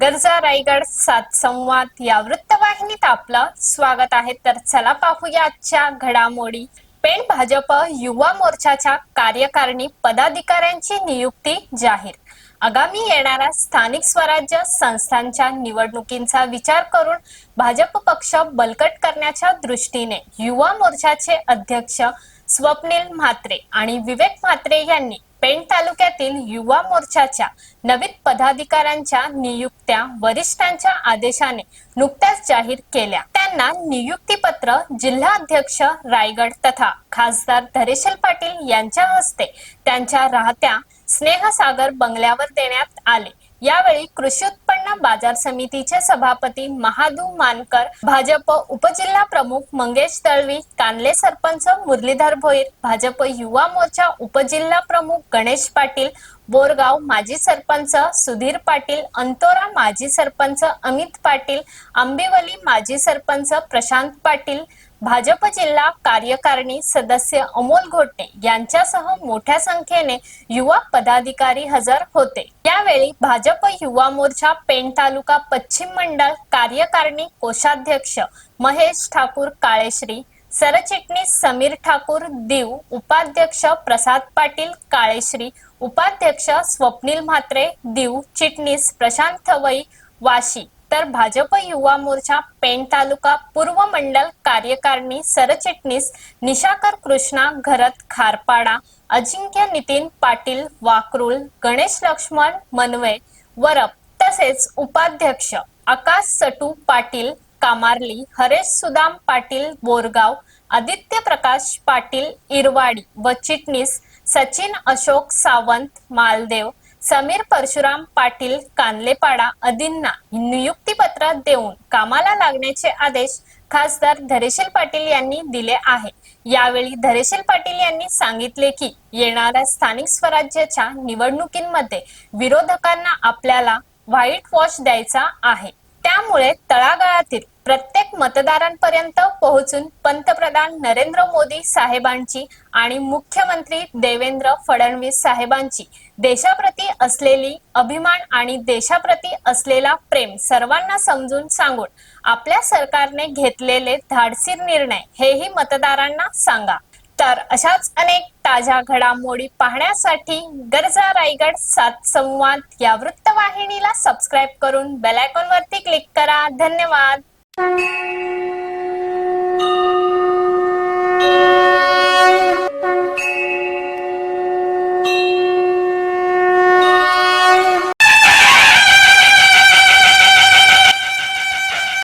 गरजा रायगड सात संवाद या वृत्तवाहिनीत आपलं स्वागत आहे. तर चला पाहूया आजच्या घडामोडी. पेण भाजप युवा मोर्चाच्या कार्यकारिणी पदाधिकाऱ्यांची नियुक्ती जाहीर. आगामी येणाऱ्या स्थानिक स्वराज्य संस्थांच्या निवडणुकींचा विचार करून भाजप पक्ष बलकट करण्याच्या दृष्टीने युवा मोर्चाचे अध्यक्ष स्वप्नील म्हात्रे आणि विवेक म्हात्रे यांनी पेण तालुक्यातील युवा मोर्चाच्या नवीन पदाधिकाऱ्यांच्या नियुक्त्या वरिष्ठांच्या आदेशाने नुकत्याच जाहीर केल्या. त्यांना नियुक्तीपत्र जिल्हाध्यक्ष रायगड तथा खासदार धरेशल पाटील यांच्या हस्ते त्यांच्या राहत्या स्नेहसागर बंगल्यावर देण्यात आले. यावेळी कृषी उत्पन्न बाजार समितीचे सभापती महादू मानकर भाजप उपजिल्हा प्रमुख मंगेश दळवी कानले सरपंच मुरलीधर भोईर भाजप युवा मोर्चा उपजिल्हा प्रमुख गणेश पाटील बोरगाव माजी सरपंच सुधीर पाटील अंतोरा माजी सरपंच अमित पाटील आंबेवली माजी सरपंच प्रशांत पाटील भाजप जिल्हा कार्यकारिणी सदस्य अमोल घोटे यांच्यासह मोठ्या संख्येने युवा पदाधिकारी हजर होते. यावेळी भाजप युवा मोर्चा पेण तालुका पश्चिम मंडळ कार्यकारिणी कोषाध्यक्ष महेश ठाकूर काळेश्री सरचिटणीस समीर ठाकूर दीव उपाध्यक्ष प्रसाद पाटील काळेश्री उपाध्यक्ष स्वप्नील म्हात्रे दीव चिटणीस प्रशांत थवई वाशी. तर भाजप युवा मोर्चा पेण तालुका पूर्व मंडल कार्यकारिणी सरचिटणीस निशाकर कृष्णा घरत खारपाडा अजिंक्य नितीन पाटील वाकरुल गणेश लक्ष्मण मनवे वरप तसेच उपाध्यक्ष आकाश सटू पाटील कामार्ली हरेश सुदाम पाटील बोरगाव आदित्य प्रकाश पाटील इरवाडी व चिटणीस सचिन अशोक सावंत मालदेव समीर परशुराम पाटील कानलेपाडा अदींना नियुक्तीपत्र देऊन कामाला लागण्याचे आदेश खासदार धरेशील पाटील यांनी दिले आहे. यावेळी धरेशील पाटील यांनी सांगितले की येणाऱ्या स्थानिक स्वराज्याच्या निवडणुकींमध्ये विरोधकांना आपल्याला व्हाईट वॉश द्यायचा आहे. त्यामुळे तळागाळातील प्रत्येक मतदारांपर्यंत पोहोचून पंतप्रधान नरेंद्र मोदी साहेबांची आणि मुख्यमंत्री देवेंद्र फडणवीस साहेबांची देशाप्रती असलेली अभिमान आणि देशाप्रती असलेला प्रेम सर्वांना समजून सांगून आपल्या सरकारने घेतलेले धाडसी निर्णय हेही मतदारांना सांगा. तर अशाच अनेक ताज्या घडामोडी पाहण्यासाठी गरजा रायगड सात संवाद या वृत्तवाहिनीला सबस्क्राईब करून बेल आयकॉन वरती क्लिक करा. धन्यवाद. Thank you.